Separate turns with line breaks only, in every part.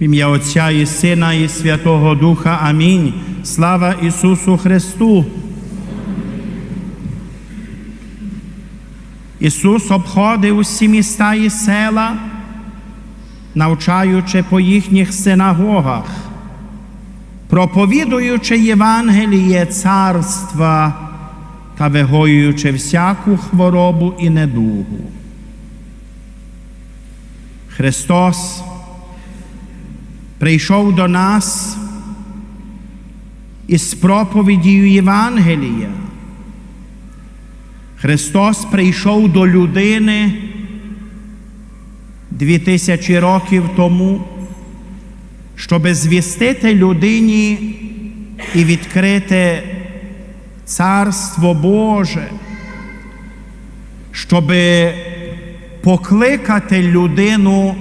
В ім'я Отця і Сина, і Святого Духа. Амінь. Слава Ісусу Христу. Ісус обходив усі міста і села, навчаючи по їхніх синагогах, проповідуючи Євангеліє царства та вигоюючи всяку хворобу і недугу. Христос прийшов до нас із проповіддю Євангелія. Христос прийшов до людини дві тисячі років тому, щоб звістити людині і відкрити Царство Боже, щоб покликати людину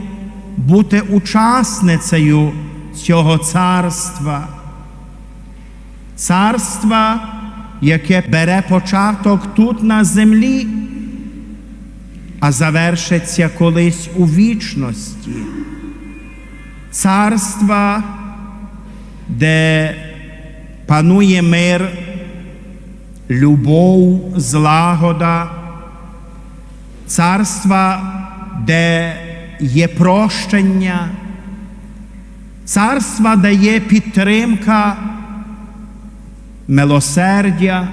бути учасницею цього царства. Царства, яке бере початок тут на землі, а завершиться колись у вічності. Царства, де панує мир, любов, злагода, царства, де є прощення, царства, де є підтримка, милосердя.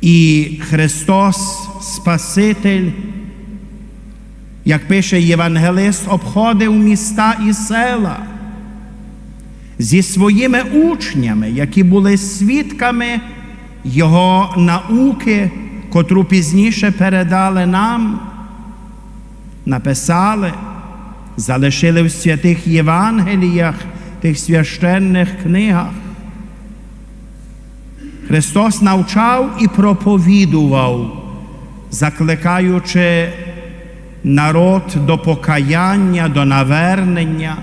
І Христос, Спаситель, як пише Євангелист, обходив міста і села зі своїми учнями, які були свідками Його науки, котру пізніше передали нам, написали, залишили в святих Євангеліях, тих священних книгах. Христос навчав і проповідував, закликаючи народ до покаяння, до навернення,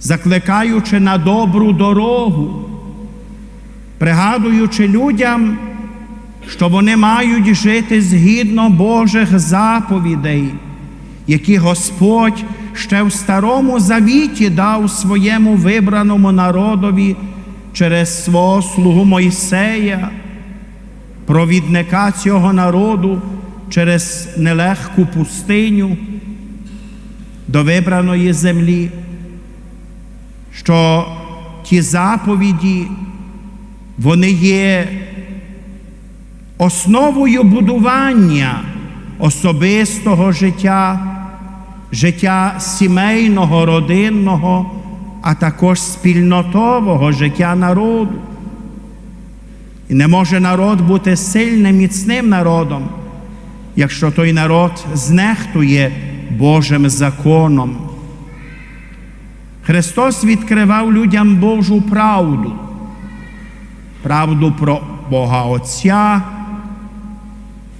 закликаючи на добру дорогу, пригадуючи людям, що вони мають жити згідно Божих заповідей, які Господь ще в Старому Завіті дав своєму вибраному народові через свого слугу Мойсея, провідника цього народу через нелегку пустиню до вибраної землі, що ті заповіді, вони є основою будування особистого життя, життя сімейного, родинного, а також спільнотового життя народу. І не може народ бути сильним, міцним народом, якщо той народ знехтує Божим законом. Христос відкривав людям Божу правду, правду про Бога Отця,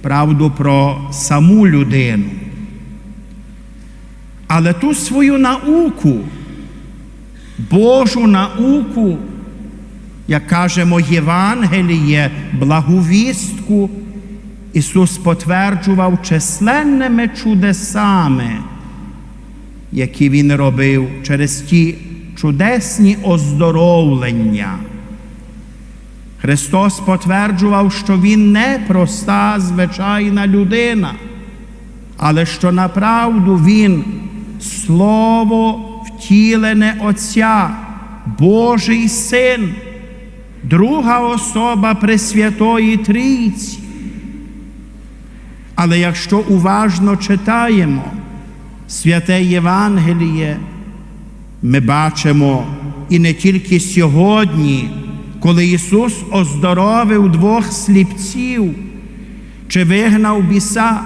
правду про саму людину. Але ту свою науку, Божу науку, як кажемо Євангеліє, благовістку, Ісус потверджував численними чудесами, які Він робив через ті чудесні оздоровлення. Христос потверджував, що Він не проста звичайна людина, але що направду Він Слово втілене Отця, Божий Син, друга особа Пресвятої Трійці. Але якщо уважно читаємо святе Євангеліє, ми бачимо і не тільки сьогодні, коли Ісус оздоровив двох сліпців чи вигнав біса,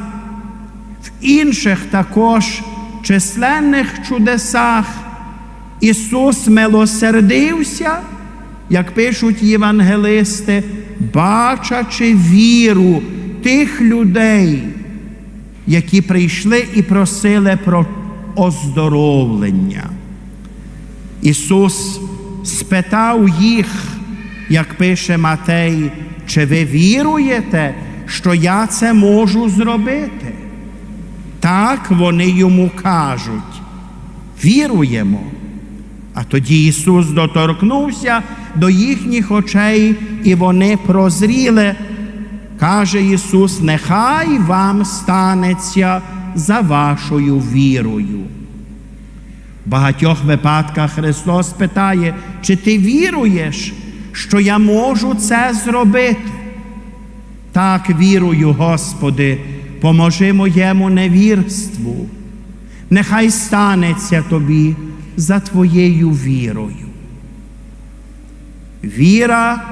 в інших також численних чудесах Ісус милосердився, як пишуть євангелисти, бачачи віру тих людей, які прийшли і просили про оздоровлення. Ісус спитав їх, як пише Матей, чи ви віруєте, що я це можу зробити? Так вони йому кажуть. Віруємо. А тоді Ісус доторкнувся до їхніх очей, і вони прозріли. Каже Ісус, нехай вам станеться за вашою вірою. В багатьох випадках Христос питає, чи ти віруєш, що я можу це зробити? Так вірую, Господи, поможи моєму невірству. Нехай станеться тобі за твоєю вірою. Віра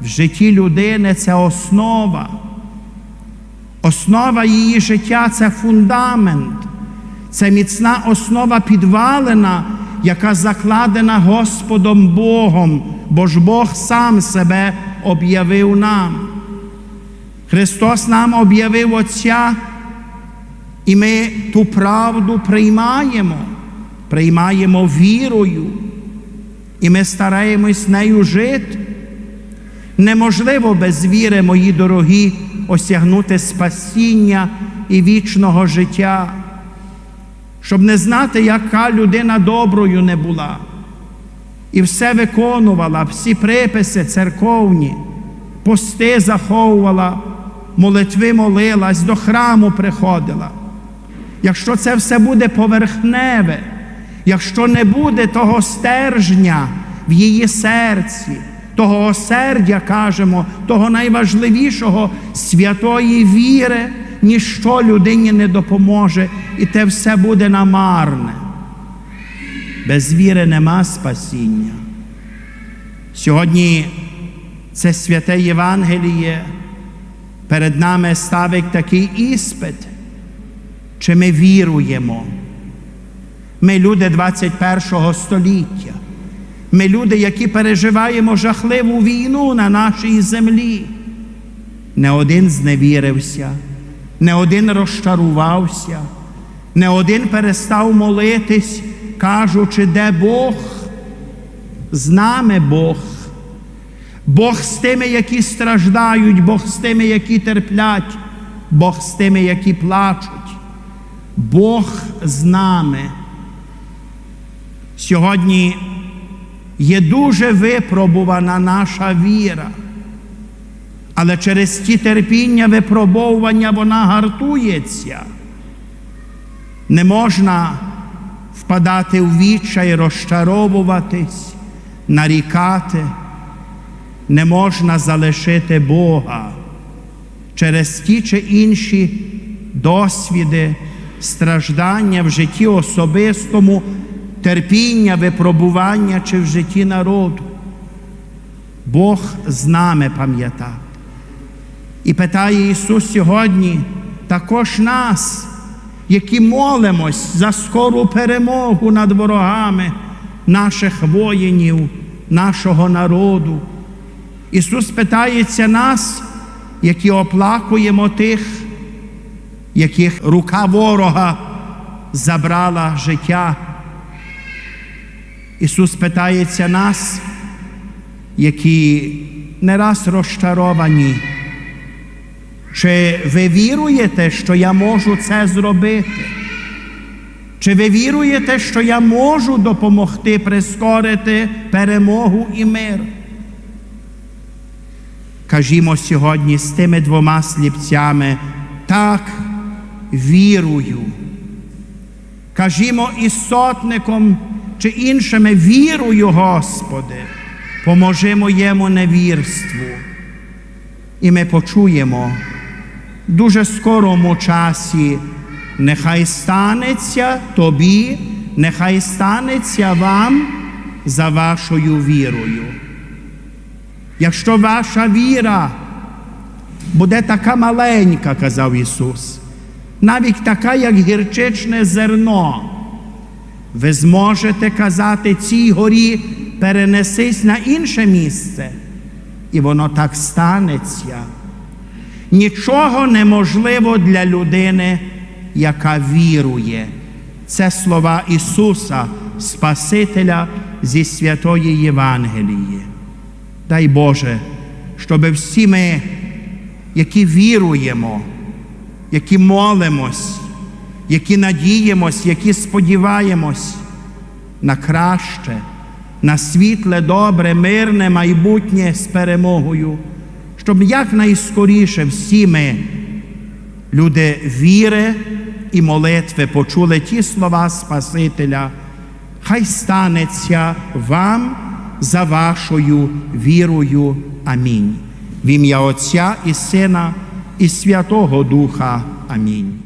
в житті людини це основа. Основа її життя це фундамент, це міцна основа підвалена, яка закладена Господом Богом, бо ж Бог сам себе об'явив нам. Христос нам об'явив Отця, і ми ту правду приймаємо, приймаємо вірою, і ми стараємось нею жити. Неможливо без віри, мої дорогі, осягнути спасіння і вічного життя, щоб не знати, яка людина доброю не була, і все виконувала, всі приписи церковні, пости заховувала, молитви молилась, до храму приходила. Якщо це все буде поверхневе, якщо не буде того стержня в її серці, того осердя, кажемо, того найважливішого святої віри, ніщо людині не допоможе, і те все буде намарне. Без віри нема спасіння. Сьогодні це святе Євангеліє перед нами ставить такий іспит, чи ми віруємо. Ми люди 21 століття. Ми люди, які переживаємо жахливу війну на нашій землі. Не один зневірився, не один розчарувався, не один перестав молитись, кажучи, де Бог, з нами Бог. Бог з тими, які страждають, Бог з тими, які терплять, Бог з тими, які плачуть. Бог з нами. Сьогодні є дуже випробувана наша віра, але через ті терпіння випробовування вона гартується. Не можна впадати в відчай, розчаровуватись, нарікати, не можна залишити Бога через ті чи інші досвіди, страждання в житті особистому терпіння, випробування чи в житті народу. Бог з нами пам'ята. І питає Ісус сьогодні також нас, які молимось за скору перемогу над ворогами наших воїнів, нашого народу. Ісус питається нас, які оплакуємо тих, яких рука ворога забрала життя. Ісус питається нас, які не раз розчаровані. Чи ви віруєте, що я можу це зробити? Чи ви віруєте, що я можу допомогти прискорити перемогу і мир? Кажімо сьогодні з тими двома сліпцями, так, вірую. Кажімо із сотником чи іншими вірую, Господи, поможи моєму невірству. І ми почуємо дуже скорому часі, нехай станеться тобі, нехай станеться вам за вашою вірою. Якщо ваша віра буде така маленька, казав Ісус, навіть така, як гірчичне зерно, ви зможете казати цій горі, перенесись на інше місце, і воно так станеться. Нічого неможливо для людини, яка вірує. Це слова Ісуса, Спасителя зі святої Євангелії. Дай Боже, щоб всі ми, які віруємо, які молимось, які надіємось, які сподіваємось на краще, на світле, добре, мирне майбутнє з перемогою, щоб якнайскоріше всі ми, люди віри і молитви, почули ті слова Спасителя. Хай станеться вам за вашою вірою. Амінь. В ім'я Отця і Сина і Святого Духа. Амінь.